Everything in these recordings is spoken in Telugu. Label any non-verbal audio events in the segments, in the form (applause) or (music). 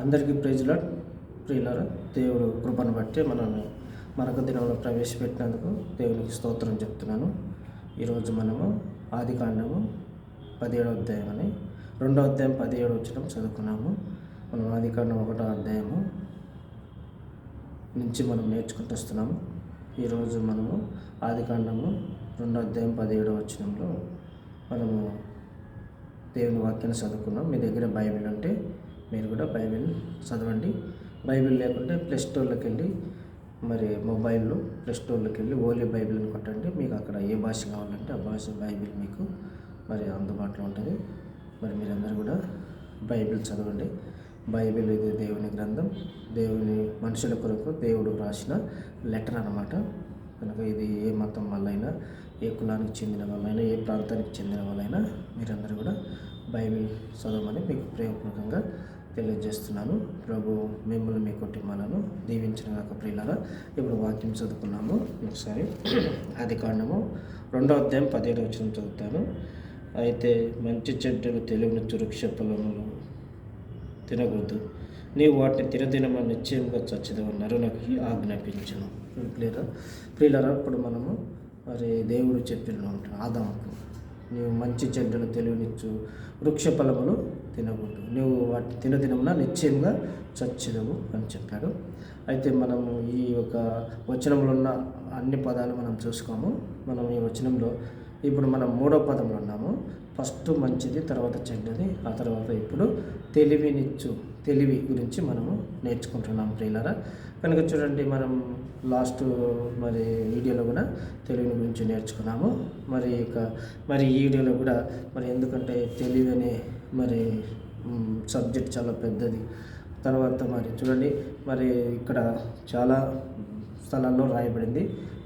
అందరికీ ప్రైజ్లాడ్ ప్రియులారా దేవుడు కృపను బట్టి మనల్ని మరొక దినంలో ప్రవేశపెట్టినందుకు దేవునికి స్తోత్రం చెప్తున్నాను. ఈరోజు మనము ఆది కాండము పదిహేడో అధ్యాయం అని రెండో అధ్యాయం పదిహేడు వచ్చిన చదువుకున్నాము. మనం ఆది కాండం ఒకటో అధ్యాయము నుంచి మనం నేర్చుకుంటూ వస్తున్నాము. ఈరోజు మనము ఆది కాండము రెండో అధ్యాయం పదిహేడో వచ్చినంలో మనము దేవుని వాక్యాన్ని చదువుకున్నాం. మీ దగ్గర బైబిల్ ఉంటే మీరు కూడా బైబిల్ చదవండి. బైబిల్ లేకుంటే ప్లే స్టోర్లోకి వెళ్ళి మరి మొబైల్లో ప్లే స్టోర్లోకి వెళ్ళి ఓలీ బైబిల్ అని కొట్టండి. మీకు అక్కడ ఏ భాష కావాలంటే ఆ భాష బైబిల్ మీకు మరి అందుబాటులో ఉంటుంది. మరి మీరందరూ కూడా బైబిల్ చదవండి. బైబిల్ ఇది దేవుని గ్రంథం. దేవుని మనుషుల కొరకు దేవుడు రాసిన లెటర్ అన్నమాట. కనుక ఇది ఏ మతం వల్లైనా ఏ కులానికి చెందిన వాళ్ళైనా ఏ ప్రాంతానికి చెందిన వాళ్ళైనా మీరందరూ కూడా బైబిల్ చదవమని మీకు ప్రేమపూర్వకంగా తెలియజేస్తున్నాను. ప్రభు మిమ్మల్ని మీ కుటుంబాలను దీవించిన కాక ప్రియులారా ఇప్పుడు వాక్యం చదువుకున్నాము. ఒకసారి (clears throat) అది కాండము రెండో అధ్యాయం పదిహేడు వచ్చిన చదువుతాను. అయితే మంచి చెడ్డలు తెలివిని చురుక్ష పొలములు తినకూడదు. నీవు వాటిని తినదినమని నిశ్చయంగా చచ్చదవు నాకు ఆజ్ఞాపించను. క్లియరా ప్రియులరా ఇప్పుడు మనము మరి దేవుడు చెప్పిన ఆదాముకు నీవు మంచి చెడ్డలు తెలివినిచ్చు వృక్ష ఫలములు తినకూడదు. నువ్వు వాటిని తినదినమున నిశ్చయంగా చచ్చినవు అని చెప్పాడు. అయితే మనము ఈ యొక్క వచనంలో ఉన్న అన్ని పదాలు మనం చూసుకోము. మనం ఈ వచనంలో ఇప్పుడు మనం మూడో పదంలో ఉన్నాము. ఫస్ట్ మంచిది తర్వాత చెడ్డది ఆ తర్వాత ఇప్పుడు తెలివినిచ్చు. తెలివి గురించి మనము నేర్చుకుంటున్నాం ప్రియులరా. కనుక చూడండి మనం లాస్ట్ మరి వీడియోలో కూడా తెలుగుని గురించి నేర్చుకున్నాము. మరి ఇక మరి ఈ వీడియోలో కూడా మరి ఎందుకంటే తెలుగు అనే మరి సబ్జెక్ట్ చాలా పెద్దది. తర్వాత మరి చూడండి మరి ఇక్కడ చాలా స్థలాల్లో రాయబడింది.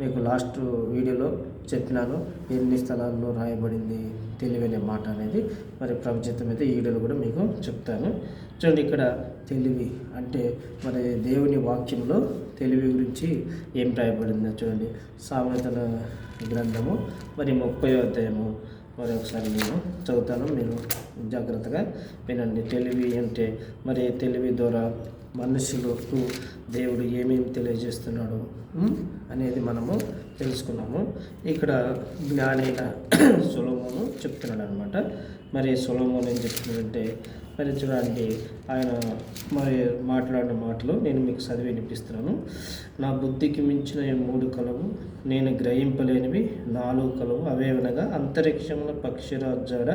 మీకు లాస్ట్ వీడియోలో చెప్పినాను ఎన్ని స్థలాల్లో రాయబడింది తెలివనే మాట అనేది. మరి ప్రభుత్వం అయితే ఈ వీడియోలో కూడా మీకు చెప్తాను. చూడండి ఇక్కడ తెలివి అంటే మరి దేవుని వాక్యంలో తెలివి గురించి ఏం రాయబడిందో చూడండి. సామెతల గ్రంథము మరి ముప్పై అధ్యాయము. మరి ఒకసారి నేను చదువుతాను మీరు జాగ్రత్తగా వినండి. తెలివి అంటే మరి తెలివి ద్వారా మనుషులకు దేవుడు ఏమేమి తెలియజేస్తున్నాడు అనేది మనము తెలుసుకున్నాము. ఇక్కడ జ్ఞానైన (clears throat) సులభము చెప్తున్నాడు అనమాట మరి సులభం ఏం చెప్తున్నాడంటే మరి చూడండి ఆయన మరి మాట్లాడిన మాటలు నేను మీకు చదివి వినిపిస్తున్నాను. నా బుద్ధికి మించిన మూడు కలవు నేను గ్రహింపలేనివి నాలుగు కలవు. అవేవనగా అంతరిక్షంలో పక్షిరాజాడ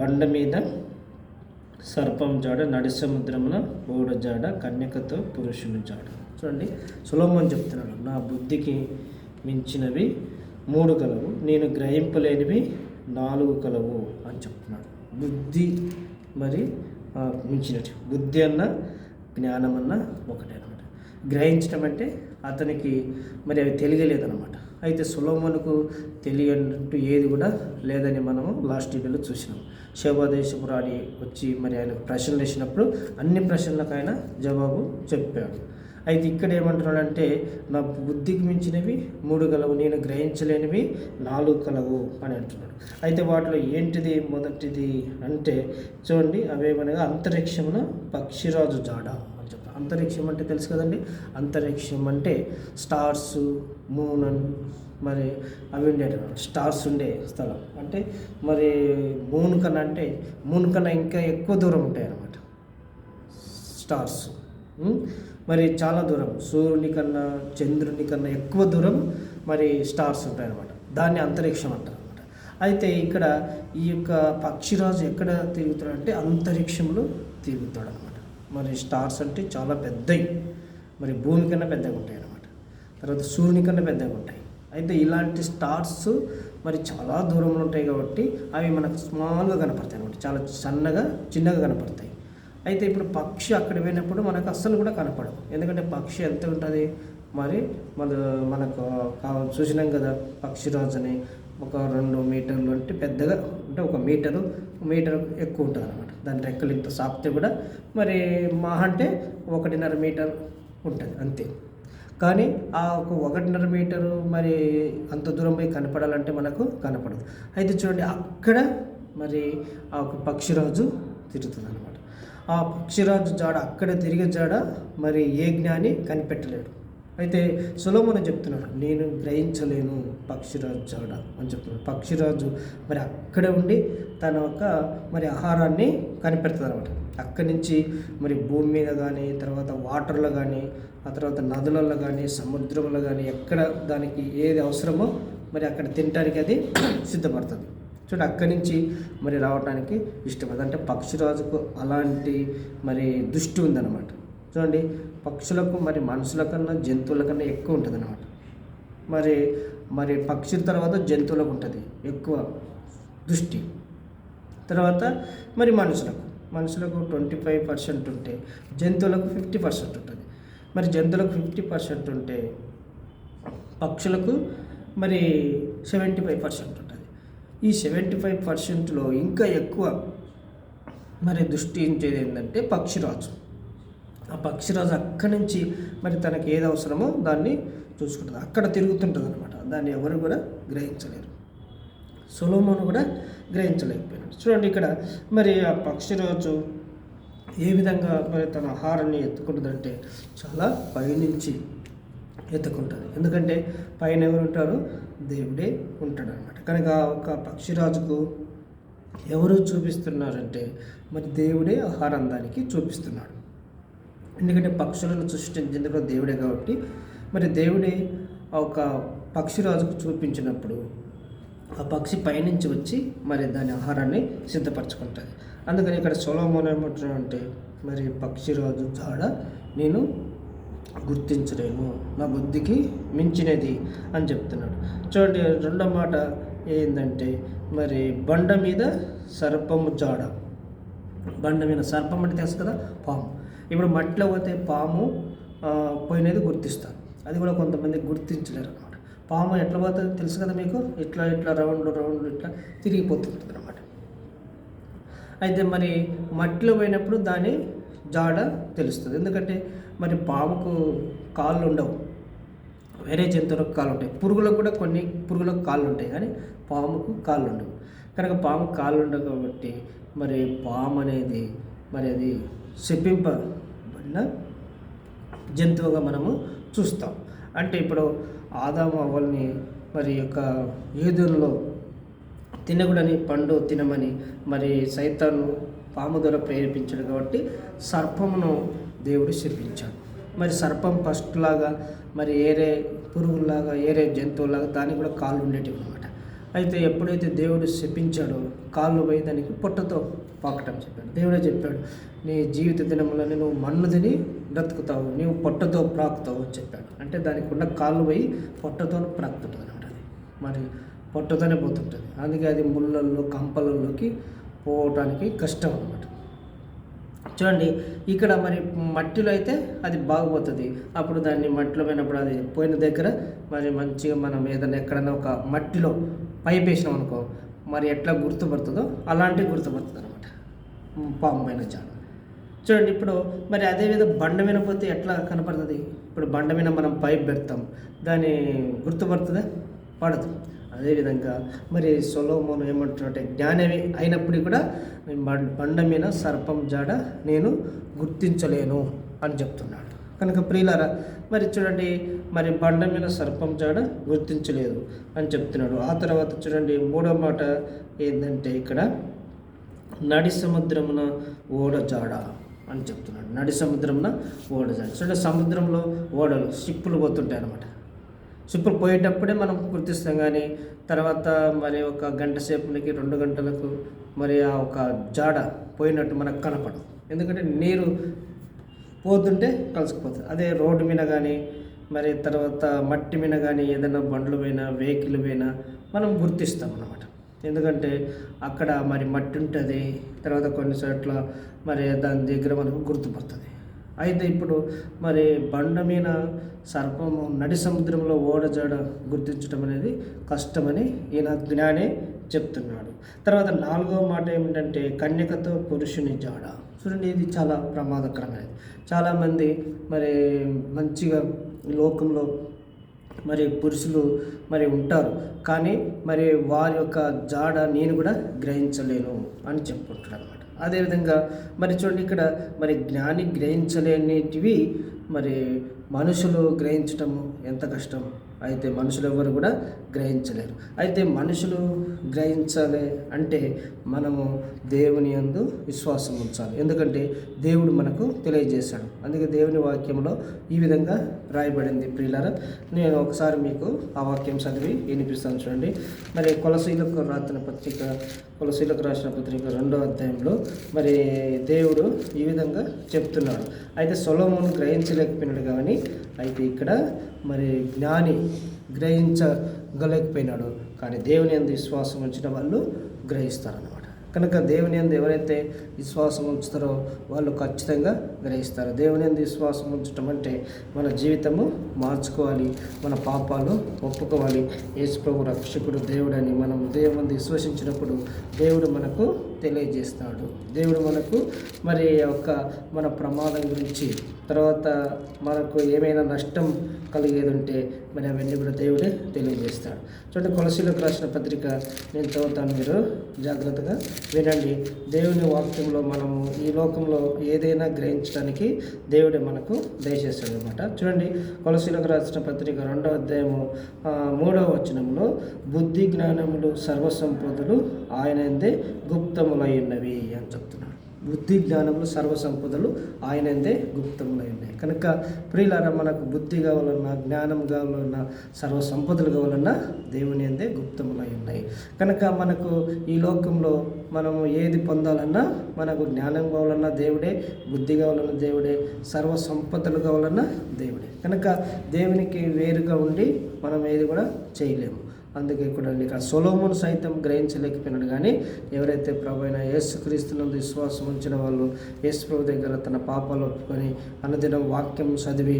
బండ మీద సర్పం జాడ నడి సముద్రమున ఓడ జాడ కన్యకతో పురుషుని జాడ. చూడండి సులభం చెప్తున్నాడు నా బుద్ధికి మించినవి మూడు కలవు నేను గ్రహింపలేనివి నాలుగు కలవు అని చెప్తున్నాడు. బుద్ధి మరి మించినట్టు బుద్ధి అన్న జ్ఞానం అన్న ఒకటే అనమాట గ్రహించడం అంటే అతనికి మరి అవి తెలియలేదన్నమాట. అయితే సులోమనుకు తెలియనట్టు ఏది కూడా లేదని మనము లాస్ట్ వీడియోలో చూసినాం. శోభాదేశపురాణి వచ్చి మరి ఆయనకు ప్రశ్నలు వేసినప్పుడు అన్ని ప్రశ్నలకు ఆయన జవాబు చెప్పాడు. అయితే ఇక్కడ ఏమంటున్నాడంటే నా బుద్ధికి మించినవి మూడు కలవు నేను గ్రహించలేనివి నాలుగు కలవు అని అంటున్నాడు. అయితే వాటిలో ఏంటిది మొదటిది అంటే చూడండి అవేమనగా అంతరిక్షమున పక్షిరాజు జాడ అని చెప్పారు. అంతరిక్షం అంటే తెలుసు కదండి? అంతరిక్షం అంటే స్టార్స్ మూన్ అని మరి అవి ఉండే స్టార్స్ ఉండే స్థలం. అంటే మరి మూన్ కన్నా అంటే మూన్ కన్నా ఇంకా ఎక్కువ దూరం ఉంటాయి అన్నమాట స్టార్స్ మరి చాలా దూరం. సూర్యుని కన్నా చంద్రుని కన్నా ఎక్కువ దూరం మరి స్టార్స్ ఉంటాయి అన్నమాట దాన్ని అంతరిక్షం అంటారు అనమాట అయితే ఇక్కడ ఈ యొక్క పక్షిరాజు ఎక్కడ తిరుగుతాడు అంటే అంతరిక్షంలో తిరుగుతాడు అనమాట మరి స్టార్స్ అంటే చాలా పెద్దవి. మరి భూమి కన్నా పెద్దగా ఉంటాయి అన్నమాట తర్వాత సూర్యుని కన్నా పెద్దగా ఉంటాయి. అయితే ఇలాంటి స్టార్స్ మరి చాలా దూరంలో ఉంటాయి కాబట్టి అవి మనకు స్మాల్గా కనపడతాయి అనమాట చాలా సన్నగా చిన్నగా కనపడతాయి. అయితే ఇప్పుడు పక్షి అక్కడ పోయినప్పుడు మనకు అస్సలు కూడా కనపడదు. ఎందుకంటే పక్షి ఎంత ఉంటుంది? మరి మన మనకు చూసినాం కదా పక్షిరాజు అని ఒక రెండు మీటర్లు అంటే పెద్దగా అంటే ఒక మీటరు మీటర్ ఎక్కువ ఉంటుంది అనమాట దాని రెక్కలు ఇంత సాపితే కూడా మరి మా అంటే ఒకటిన్నర మీటర్ ఉంటుంది అంతే. కానీ ఆ ఒక ఒకటిన్నర మీటరు మరి అంత దూరం పోయి కనపడాలంటే మనకు కనపడదు. అయితే చూడండి అక్కడ మరి ఆ ఒక పక్షిరాజు తిరుగుతుంది అనమాట ఆ పక్షిరాజు జాడ అక్కడ తిరిగే జాడ మరి ఏ జ్ఞాని కనిపెట్టలేడు. అయితే సులోమన చెప్తున్నాడు నేను గ్రహించలేను పక్షిరాజు జాడ అని చెప్తున్నాడు. పక్షిరాజు మరి అక్కడే ఉండి తన యొక్క మరి ఆహారాన్ని కనిపెడుతుంది అనమాట అక్కడి నుంచి మరి భూమి మీద కానీ తర్వాత వాటర్లో కానీ ఆ తర్వాత నదులలో కానీ సముద్రంలో కానీ ఎక్కడ దానికి ఏది అవసరమో మరి అక్కడ తినడానికి అది సిద్ధపడుతుంది. చూడండి అక్కడి నుంచి మరి రావడానికి ఇష్టపడదు అంటే పక్షిరాజుకు అలాంటి మరి దృష్టి ఉందన్నమాట. చూడండి పక్షులకు మరి మనుషుల కన్నా జంతువుల కన్నా ఎక్కువ ఉంటుంది అనమాట మరి మరి పక్షి తర్వాత జంతువులకు ఉంటుంది ఎక్కువ దృష్టి. తర్వాత మరి మనుషులకు మనుషులకు ట్వంటీ ఫైవ్ పర్సెంట్ ఉంటే జంతువులకు ఫిఫ్టీ పర్సెంట్ ఉంటుంది. మరి జంతువులకు ఫిఫ్టీ పర్సెంట్ ఉంటే పక్షులకు మరి సెవెంటీ ఫైవ్ పర్సెంట్ ఉంటుంది ఈ సెవెంటీ ఫైవ్ పర్సెంట్లో ఇంకా ఎక్కువ మరి దృష్టి ఇచ్చేది ఏంటంటే పక్షిరాజు. ఆ పక్షిరాజు అక్కడి నుంచి మరి తనకి ఏది అవసరమో దాన్ని చూసుకుంటుంది. అక్కడ తిరుగుతుంటుంది అనమాట దాన్ని ఎవరు కూడా గ్రహించలేరు. సొలోమోను కూడా గ్రహించలేకపోయినాడు. చూడండి ఇక్కడ మరి ఆ పక్షిరాజు ఏ విధంగా మరి తన ఆహారాన్ని ఎత్తుకుంటుందంటే చాలా పైనుంచి ఎత్తుకుంటుంది. ఎందుకంటే పైన ఎవరు ఉంటారు దేవుడే ఉంటాడు అనమాట కనుక ఒక పక్షిరాజుకు ఎవరు చూపిస్తున్నారంటే మరి దేవుడే ఆహారాందానికి చూపిస్తున్నాడు. ఎందుకంటే పక్షులను సృష్టించింది కూడా దేవుడే కాబట్టి మరి దేవుడే ఒక పక్షిరాజుకు చూపించినప్పుడు ఆ పక్షి పైనుంచి వచ్చి మరి దాని ఆహారాన్ని సిద్ధపరచుకుంటుంది. అందుకని ఇక్కడ సొలోమోన్ ఏమంటున్నాడంటే మరి పక్షిరాజు జాడ నేను గుర్తించలేను నా బుద్ధికి మించినది అని చెప్తున్నాడు. చూడండి రెండో మాట ఏంటంటే మరి బండ మీద సర్పము జాడ. బండ మీద సర్పం అంటే తెలుసు కదా పాము. ఇప్పుడు మట్టిలో పోతే పాము పోయినది గుర్తిస్తారు అది కూడా కొంతమంది గుర్తించలేరు అనమాట పాము ఎట్లా పోతుంది తెలుసు కదా మీకు? ఇట్లా ఇట్లా రౌండ్ రౌండ్ ఇట్లా తిరిగిపోతుంటుంది అనమాట అయితే మరి మట్టిలో పోయినప్పుడు దాని జాడ తెలుస్తుంది. ఎందుకంటే మరి పాముకు కాళ్ళు ఉండవు వేరే జంతువులకు కాళ్ళు ఉంటాయి పురుగులకు కూడా కొన్ని పురుగులకు కాళ్ళు ఉంటాయి కానీ పాముకు కాళ్ళు ఉండవు కనుక పాము కాళ్ళు ఉండవు కాబట్టి మరి పాము అనేది మరి అది శపింపబడిన జంతువుగా మనము చూస్తాం. అంటే ఇప్పుడు ఆదాము అవ్వల్ని మరి యొక్క ఏదులో తినకూడని పండు తినమని మరి సైతాను పాము ద్వారా ప్రేరేపించాడు కాబట్టి సర్పమును దేవుడు శపించాడు. మరి సర్పం ఫస్ట్ లాగా మరి ఏరే పురుగులాగా ఏరే జంతువులాగా దానికి కూడా కాళ్ళు ఉండేటివి అనమాట అయితే ఎప్పుడైతే దేవుడు శపించాడో కాళ్ళు పోయి దానికి పొట్టతో పాకటం చెప్పాడు. దేవుడే చెప్పాడు నీ జీవిత దినములని నువ్వు మన్ను తిని బ్రతుకుతావు నీవు పొట్టతో ప్రాకుతావు అని చెప్పాడు. అంటే దానికి ఉన్న కాళ్ళు పోయి పొట్టతో ప్రాకుతుంటుంది అనమాట అది. మరి పొట్టతోనే పోతుంటుంది. అందుకే అది ముళ్ళల్లో కంపలలోకి పోవటానికి కష్టం అనమాట చూడండి ఇక్కడ మరి మట్టిలో అయితే అది బాగుపోతుంది. అప్పుడు దాన్ని మట్టిలో పోయినప్పుడు అది పోయిన దగ్గర మరి మంచిగా మనం ఏదైనా ఎక్కడైనా ఒక మట్టిలో పైప్ వేసినాం అనుకో మరి ఎట్లా గుర్తుపడుతుందో అలాంటివి గుర్తుపడుతుంది అనమాట పాము పైన చూడండి ఇప్పుడు మరి అదే విధంగా బండ మీద పోతే ఎట్లా కనపడుతుంది? ఇప్పుడు బండ మీద మనం పైప్ పెడతాం. దాన్ని గుర్తుపడుతుందా? పడదు. అదేవిధంగా మరి సొలోమోను ఏమంటున్నట్టే జ్ఞానమే అయినప్పటికీ కూడా బండ మీద సర్పం జాడ నేను గుర్తించలేను అని చెప్తున్నాడు. కనుక ప్రియులారా మరి చూడండి మరి బండ మీద సర్పం జాడ గుర్తించలేదు అని చెప్తున్నాడు. ఆ తర్వాత చూడండి మూడో మాట ఏంటంటే ఇక్కడ నడి సముద్రమున ఓడ జాడ అని చెప్తున్నాడు. నడి సముద్రమున ఓడ జాడ. చూడండి సముద్రంలో ఓడలు షిప్పులు పోతుంటాయి అనమాట షిప్పులు పోయేటప్పుడే మనం గుర్తిస్తాం కానీ తర్వాత మరి ఒక గంట సేపునికి రెండు గంటలకు మరి ఆ ఒక జాడ పోయినట్టు మనకు కనపడదు. ఎందుకంటే నీరు పోతుంటే కలిసిపోతుంది. అదే రోడ్డు మీద కానీ మరి తర్వాత మట్టి మీద కానీ ఏదైనా బండ్లు పోయినా వెహికల్ పోయినా మనం గుర్తిస్తాం అన్నమాట. ఎందుకంటే అక్కడ మరి మట్టి ఉంటుంది తర్వాత కొన్ని చోట్ల మరి దాని దగ్గర మనకు గుర్తుపడుతుంది. అయితే ఇప్పుడు మరి బండ మీద సర్పము నడి సముద్రంలో ఓడజాడ గుర్తించడం అనేది కష్టమని ఈయన జ్ఞానే చెప్తున్నాడు. తర్వాత నాలుగవ మాట ఏమిటంటే కన్యకతో పురుషుని జాడ. చూడండి ఇది చాలా ప్రమాదకరమైనది. చాలామంది మరి మంచిగా లోకంలో మరి పురుషులు మరి ఉంటారు. కానీ మరి వారి యొక్క జాడ నేను కూడా గ్రహించలేను అని చెప్పుకుంటున్నాను అదేవిధంగా మరి చూడండి ఇక్కడ మరి జ్ఞాని గ్రహించలేనిటివి మరి మనుషులు గ్రహించటము ఎంత కష్టం? అయితే మనుషులు ఎవరు కూడా గ్రహించలేరు. అయితే మనుషులు గ్రహించాలి అంటే మనము దేవుని యందు విశ్వాసం ఉంచాలి. ఎందుకంటే దేవుడు మనకు తెలియజేశాడు. అందుకే దేవుని వాక్యంలో ఈ విధంగా రాయబడింది. ప్రియులర నేను ఒకసారి మీకు ఆ వాక్యం చదివి వినిపిస్తాను చూడండి. మరి కొలసీలకు రాసిన పత్రిక కొలసీలకు రాసిన పత్రిక రెండో అధ్యాయంలో మరి దేవుడు ఈ విధంగా చెప్తున్నాడు. అయితే సొలోమును గ్రహించలేకపోయినాడు కానీ అయితే ఇక్కడ మరి జ్ఞాని గ్రహించ గలేకపోయినాడు కానీ దేవుని అందు విశ్వాసం ఉంచిన వాళ్ళు గ్రహిస్తారనమాట కనుక దేవుని అందు ఎవరైతే విశ్వాసం ఉంచుతారో వాళ్ళు ఖచ్చితంగా గ్రహిస్తారు. దేవుని ఎందు విశ్వాసం ఉంచడం అంటే మన జీవితము మార్చుకోవాలి మన పాపాలు ఒప్పుకోవాలి. యేసు ప్రభు రక్షకుడు దేవుడని మనం దేవుని విశ్వసించినప్పుడు దేవుడు మనకు తెలియజేస్తాడు. దేవుడు మనకు మరి ఒక మన ప్రమాదం గురించి తర్వాత మనకు ఏమైనా నష్టం కలిగేది ఉంటే మరి అవన్నీ కూడా దేవుడే తెలియజేస్తాడు. చూడండి కొలసీలకు రాసిన పత్రిక నేను చదువుతాను మీరు జాగ్రత్తగా వినండి. దేవుని వాక్యంలో మనము ఈ లోకంలో ఏదైనా గ్రహించడానికి దేవుడే మనకు దయచేస్తాడు అనమాట చూడండి కొలసీలకు రాసిన పత్రిక రెండవ అధ్యాయము మూడవ వచనంలో బుద్ధి జ్ఞానములు సర్వసంపదలు ఆయనందే గుప్తములై ఉన్నవి అని చెప్తున్నాడు బుద్ధి జ్ఞానములు సర్వసంపదలు ఆయనందే గుప్తములై ఉన్నాయి కనుక ప్రియులారా మనకు బుద్ధి కావాలన్నా జ్ఞానం కావాలన్నా సర్వ సంపదలు కావాలన్నా దేవుని అందే గుప్తములై ఉన్నాయి కనుక మనకు ఈ లోకంలో మనము ఏది పొందాలన్నా మనకు జ్ఞానం కావాలన్నా దేవుడే బుద్ధి కావాలన్నా దేవుడే సర్వ సంపదలు కావాలన్నా దేవుడే. కనుక దేవునికి వేరుగా ఉండి మనం ఏది కూడా చేయలేము. అందుకే కూడా ఇక సొలోమును సైతం గ్రహించలేకపోయినాడు. కానీ ఎవరైతే ప్రభు అయిన యేసుక్రీస్తునందు విశ్వాసం ఉంచిన వాళ్ళు యేసు ప్రభు దగ్గర తన పాపాలు ఒప్పుకొని అనుదినం వాక్యం చదివి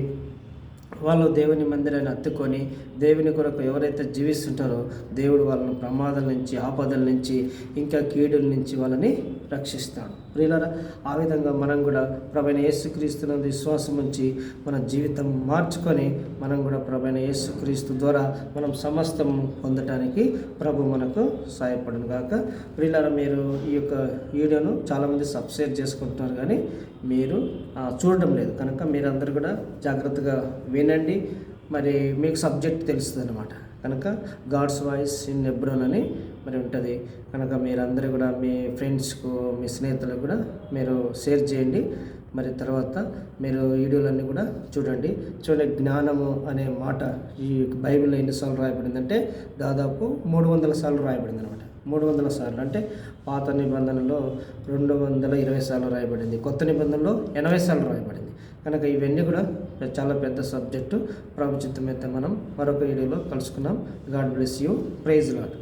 వాళ్ళు దేవుని మందిరాన్ని అత్తుకొని దేవుని కొరకు ఎవరైతే జీవిస్తుంటారో దేవుడు వాళ్ళని ప్రమాదాల నుంచి ఆపదల నుంచి ఇంకా కీడుల నుంచి వాళ్ళని రక్షిస్తాడు. ప్రియులరా ఆ విధంగా మనం కూడా ప్రభైన యేసుక్రీస్తునందు విశ్వాసం ఉంచి మన జీవితం మార్చుకొని మనం కూడా ప్రభైన యేసుక్రీస్తు ద్వారా మనం సమస్తం పొందటానికి ప్రభు మనకు సహాయపడను గాక. ప్రియులరా మీరు ఈ యొక్క వీడియోను చాలామంది సబ్స్క్రైబ్ చేసుకుంటున్నారు కానీ మీరు చూడటం చూడడం లేదు. కనుక మీరందరూ కూడా జాగ్రత్తగా వినండి. మరి మీకు సబ్జెక్ట్ తెలుస్తుంది అనమాట కనుక గాడ్స్ వాయిస్ ఇన్ ఎబ్రోన్ అని మరి ఉంటుంది. కనుక మీరందరూ కూడా మీ ఫ్రెండ్స్కు మీ స్నేహితులకు కూడా మీరు షేర్ చేయండి. మరి తర్వాత మీరు వీడియోలన్నీ కూడా చూడండి. చూడండి జ్ఞానము అనే మాట ఈ బైబిల్లో ఎన్నిసార్లు రాయబడిందంటే దాదాపు మూడు వందల సార్లు రాయబడింది అనమాట మూడు వందల సార్లు. అంటే పాత నిబంధనలో రెండు వందల ఇరవై సార్లు రాయబడింది. కొత్త నిబంధనలో ఎనభై సార్లు రాయబడింది. కనుక ఇవన్నీ కూడా చాలా పెద్ద సబ్జెక్టు. ప్రభుత్వమైతే మనం మరొక వీడియోలో కలుసుకున్నాం God bless you. Praise Lord.